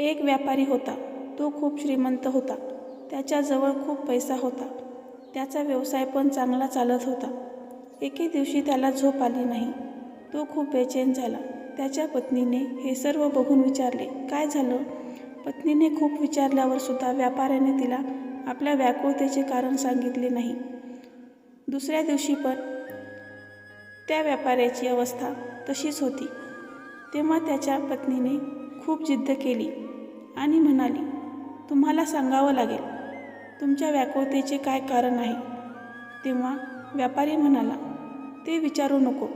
एक व्यापारी होता. तो खूप श्रीमंत होता. त्याच्याजवळ खूप पैसा होता. त्याचा व्यवसाय पण चांगला चालत होता. एके दिवशी त्याला झोप आली नाही. तो खूप बेचैन झाला. त्याच्या पत्नीने हे सर्व बघून विचारले काय झालं? पत्नीने खूप विचारल्यावर सुद्धा व्यापाऱ्याने तिला आपल्या व्याकुळतेचे कारण सांगितले नाही. दुसऱ्या दिवशी पण त्या व्यापाऱ्याची अवस्था तशीच होती. तेव्हा त्याच्या पत्नीने खूप जिद्द केली. आणि म्हणाली तुम्हाला सांगावं लागेल तुमच्या व्याकुळतेचे काय कारण आहे? तेव्हा व्यापारी म्हणाला ते विचारू नको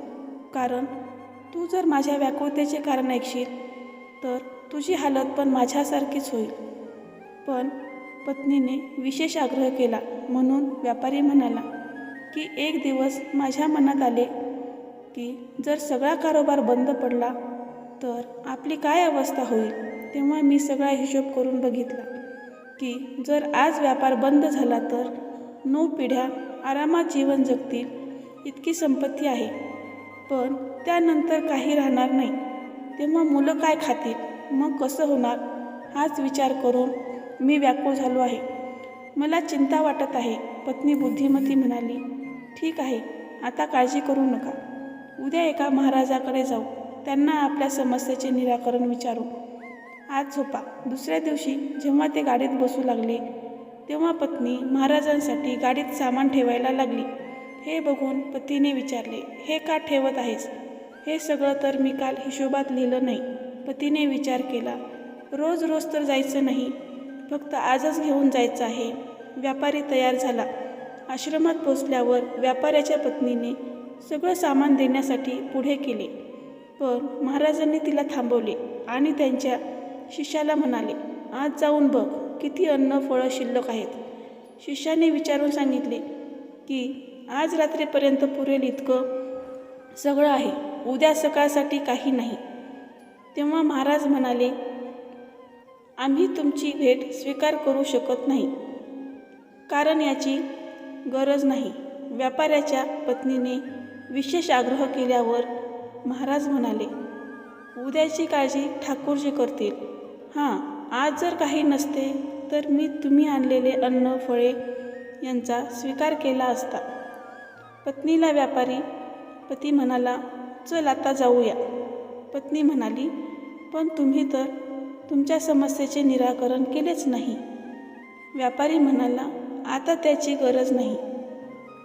कारण तू जर माझ्या व्याकुळतेचे कारण ऐकशील तर तुझी हालत पण माझ्यासारखीच होईल. पण पत्नीने विशेष आग्रह केला म्हणून व्यापारी म्हणाला की एक दिवस माझ्या मनात आले की जर सगळा कारोबार बंद पडला तर आपली काय अवस्था होईल? तेव्हा मी सगळा हिशोब करून बघितला की जर आज व्यापार बंद झाला तर नऊ पिढ्या आरामात जीवन जगतील इतकी संपत्ती आहे. पण त्यानंतर काही राहणार नाही. तेव्हा मुलं काय खातील? मग कसं होणार? हाच विचार करून मी व्याकुळ झालो आहे. मला चिंता वाटत आहे. पत्नी बुद्धिमती म्हणाली ठीक आहे आता काळजी करू नका. उद्या एका महाराजाकडे जाऊ. त्यांना आपल्या समस्येचे निराकरण विचारू. आज झोपा. दुसऱ्या दिवशी जेव्हा ते गाडीत बसू लागले तेव्हा पत्नी महाराजांसाठी गाडीत सामान ठेवायला लागली. हे बघून पतीने विचारले हे का ठेवत आहेस? हे सगळं तर मी काल हिशोबात लिहिलं नाही. पतीने विचार केला रोज रोज तर जायचं नाही. फक्त आजच घेऊन जायचं आहे. व्यापारी तयार झाला. आश्रमात पोचल्यावर व्यापाऱ्याच्या पत्नीने सगळं सामान देण्यासाठी पुढे केले. पण महाराजांनी तिला थांबवले आणि त्यांच्या शिष्याला म्हणाले आज जाऊन बघ किती अन्न फळं शिल्लक आहेत. शिष्याने विचारून सांगितले की आज रात्रीपर्यंत पुरेल इतकं सगळं आहे उद्या सकाळसाठी काही नाही. तेव्हा महाराज म्हणाले आम्ही तुमची भेट स्वीकार करू शकत नाही कारण याची गरज नाही. व्यापाऱ्याच्या पत्नीने विशेष आग्रह केल्यावर महाराज म्हणाले उद्याची काळजी ठाकूरजी करतील. हां आज जर काही नसते तर मी तुम्ही आणलेले अन्न फळे यांचा स्वीकार केला असता. पत्नीला व्यापारी पती म्हणाला चल आता जाऊया. पत्नी म्हणाली पण तुम्ही तर तुमच्या समस्येचे निराकरण केलेच नाही. व्यापारी म्हणाला आता त्याची गरज नाही.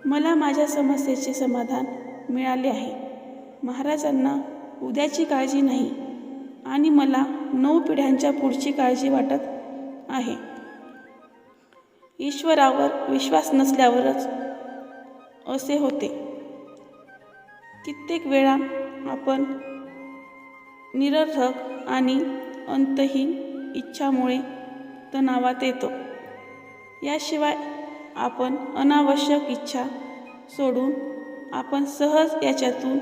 मला माझ्या समस्येचे समाधान मिळाले आहे. महाराजांना उद्याची काळजी नाही. आणि मला नऊ पिढ्यांच्या पुढची काळजी वाटत आहे. ईश्वरावर विश्वास नसल्यावरच असे होते. कित्येक वेळा आपण निरर्थक आणि अंतहीन इच्छामुळे तणावात येतो. याशिवाय आपण अनावश्यक इच्छा सोडून आपण सहज याच्यातून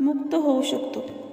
मुक्त होऊ शकतो.